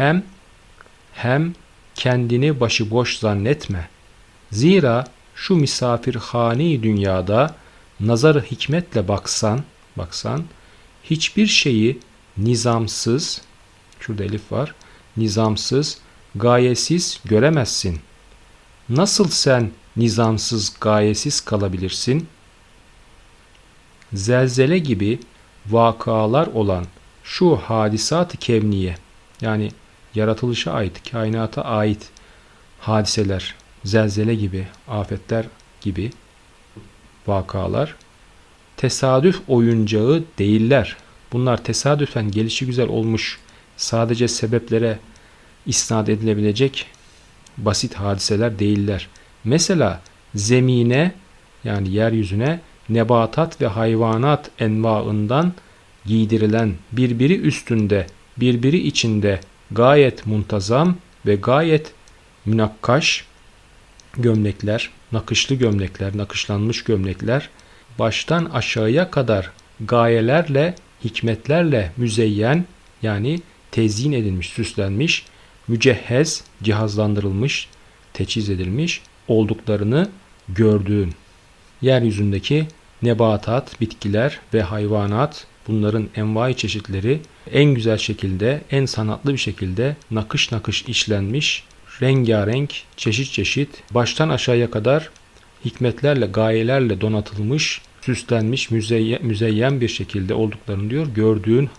Hem hem kendini başıboş zannetme. Zira şu misafirhane dünyada nazarı hikmetle baksan, baksan hiçbir şeyi nizamsız, şurada elif var, nizamsız, gayesiz göremezsin. Nasıl sen nizamsız, gayesiz kalabilirsin? Zelzele gibi vakalar olan şu hadisat-ı kevniye yani yaratılışa ait, kainata ait hadiseler, zelzele gibi, afetler gibi vakalar tesadüf oyuncağı değiller. Bunlar tesadüfen gelişi güzel olmuş sadece sebeplere isnat edilebilecek basit hadiseler değiller. Mesela zemine yani yeryüzüne nebatat ve hayvanat envaından giydirilen birbiri üstünde, birbiri içinde gayet muntazam ve gayet münakkaş gömlekler, nakışlı gömlekler, nakışlanmış gömlekler baştan aşağıya kadar gayelerle, hikmetlerle müzeyyen yani tezyin edilmiş, süslenmiş, mücehhez, cihazlandırılmış, teçhiz edilmiş olduklarını gördüğün yeryüzündeki nebatat, bitkiler ve hayvanat bunların envai çeşitleri en güzel şekilde, en sanatlı bir şekilde nakış nakış işlenmiş, rengarenk, çeşit çeşit, baştan aşağıya kadar hikmetlerle, gayelerle donatılmış, süslenmiş, müzeyyen, müzeyyen bir şekilde olduklarını diyor. Gördüğün,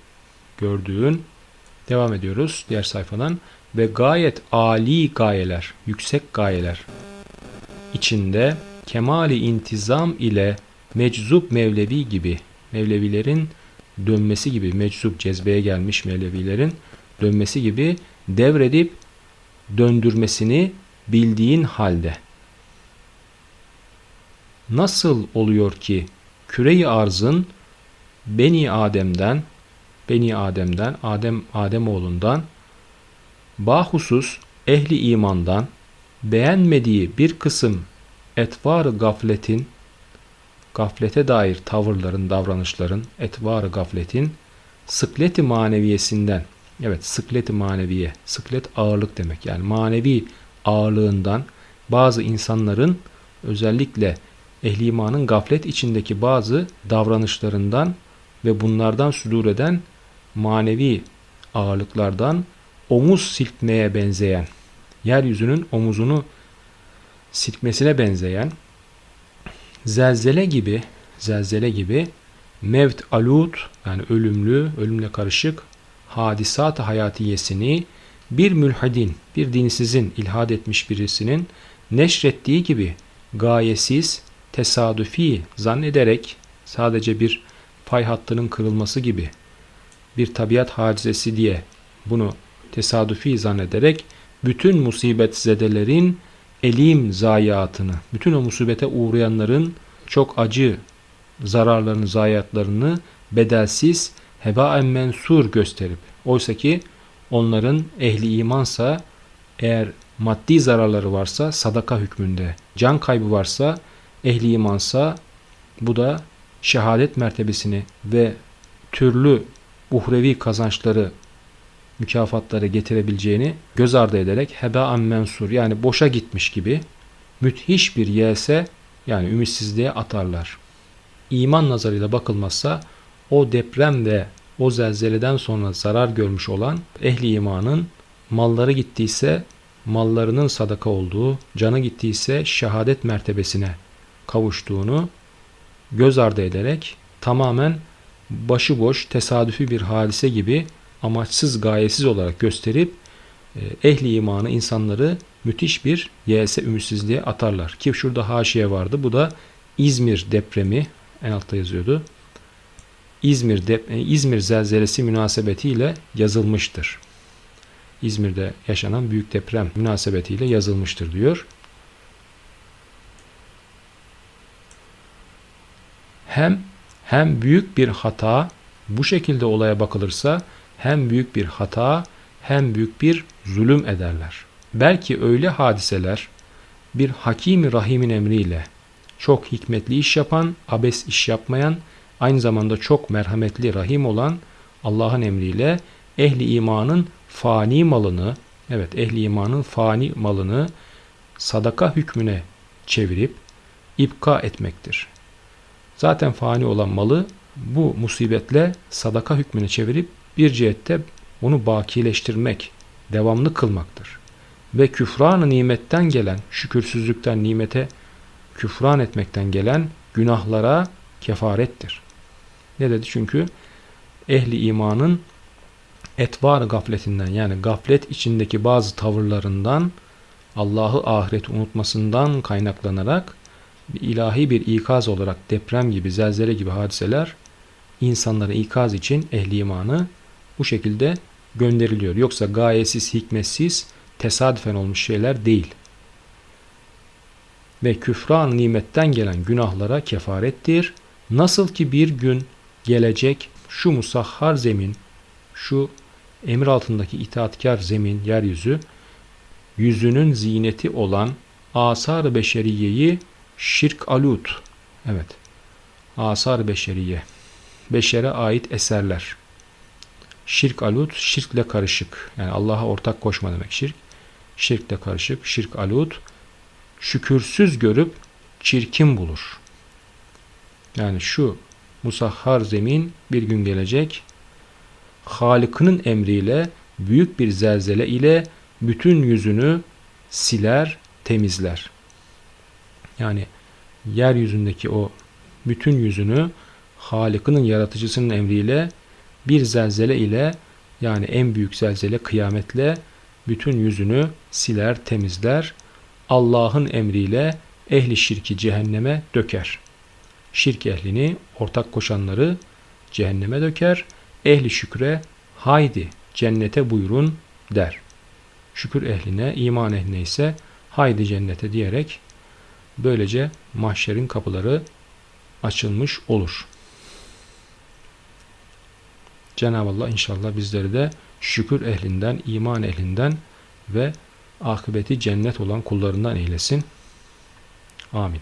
gördüğün, devam ediyoruz diğer sayfadan ve gayet ali gayeler, yüksek gayeler içinde kemali intizam ile meczup Mevlevi gibi Mevlevilerin dönmesi gibi meczup cezbeye gelmiş Mevlevilerin dönmesi gibi devredip döndürmesini bildiğin halde nasıl oluyor ki küreyi arzın Beni Adem'den Beni Adem'den Adem Ademoğlundan bahusus ehli imandan beğenmediği bir kısım etvar gafletin gaflete dair tavırların, davranışların, etvar gafletin sıkleti maneviyesinden evet sıkleti maneviye, sıklet ağırlık demek. Yani manevi ağırlığından bazı insanların özellikle ehli imanın gaflet içindeki bazı davranışlarından ve bunlardan sudur eden manevi ağırlıklardan omuz silkmeye benzeyen, yeryüzünün omuzunu silkmesine benzeyen zelzele gibi zelzele gibi mevt alut yani ölümlü, ölümle karışık hadisat hayatiyesini bir mülhidin, bir dinsizin ilhad etmiş birisinin neşrettiği gibi gayesiz, tesadüfi zannederek sadece bir pay hattının kırılması gibi bir tabiat hadisesi diye bunu tesadüfi zannederek bütün musibet zedelerin elim zayiatını, bütün o musibete uğrayanların çok acı zararlarını, zayiatlarını bedelsiz heba mensur gösterip oysa ki onların ehli imansa eğer maddi zararları varsa sadaka hükmünde, can kaybı varsa ehli imansa bu da şehadet mertebesini ve türlü uhrevi kazançları mükafatları getirebileceğini göz ardı ederek heba mensur yani boşa gitmiş gibi müthiş bir yese yani ümitsizliğe atarlar. İman nazarıyla bakılmazsa o deprem ve o zelzeleden sonra zarar görmüş olan ehli imanın malları gittiyse mallarının sadaka olduğu, canı gittiyse şehadet mertebesine kavuştuğunu göz ardı ederek tamamen başıboş tesadüfi bir hadise gibi amaçsız gayesiz olarak gösterip e, ehli imanı insanları müthiş bir yese ümitsizliğe atarlar. Ki şurada haşiye vardı. Bu da İzmir depremi en altta yazıyordu. İzmir, dep e, İzmir zelzelesi münasebetiyle yazılmıştır. İzmir'de yaşanan büyük deprem münasebetiyle yazılmıştır diyor. Hem hem büyük bir hata bu şekilde olaya bakılırsa hem büyük bir hata hem büyük bir zulüm ederler. Belki öyle hadiseler bir hakimi rahimin emriyle çok hikmetli iş yapan, abes iş yapmayan, aynı zamanda çok merhametli rahim olan Allah'ın emriyle ehli imanın fani malını, evet ehli imanın fani malını sadaka hükmüne çevirip ipka etmektir. Zaten fani olan malı bu musibetle sadaka hükmüne çevirip bir cihette onu bakileştirmek, devamlı kılmaktır. Ve küfran nimetten gelen, şükürsüzlükten nimete küfran etmekten gelen günahlara kefarettir. Ne dedi? Çünkü ehli imanın etvar gafletinden yani gaflet içindeki bazı tavırlarından Allah'ı ahiret unutmasından kaynaklanarak bir ilahi bir ikaz olarak deprem gibi, zelzele gibi hadiseler insanlara ikaz için ehli imanı bu şekilde gönderiliyor. Yoksa gayesiz, hikmetsiz, tesadüfen olmuş şeyler değil. Ve küfran nimetten gelen günahlara kefarettir. Nasıl ki bir gün gelecek şu musahhar zemin, şu emir altındaki itaatkar zemin, yeryüzü, yüzünün zineti olan asar-ı beşeriyeyi şirk alut. Evet. Asar beşeriye. Beşere ait eserler. Şirk alut, şirkle karışık. Yani Allah'a ortak koşma demek şirk. Şirkle karışık, şirk alut. Şükürsüz görüp çirkin bulur. Yani şu musahhar zemin bir gün gelecek. Halık'ının emriyle büyük bir zelzele ile bütün yüzünü siler, temizler. Yani yeryüzündeki o bütün yüzünü Halık'ının yaratıcısının emriyle bir zelzele ile yani en büyük zelzele kıyametle bütün yüzünü siler, temizler. Allah'ın emriyle ehli şirki cehenneme döker. Şirk ehlini, ortak koşanları cehenneme döker. Ehli şükre haydi cennete buyurun der. Şükür ehline, iman ehline ise haydi cennete diyerek böylece mahşerin kapıları açılmış olur. Cenab-ı Allah inşallah bizleri de şükür ehlinden, iman ehlinden ve akıbeti cennet olan kullarından eylesin. Amin.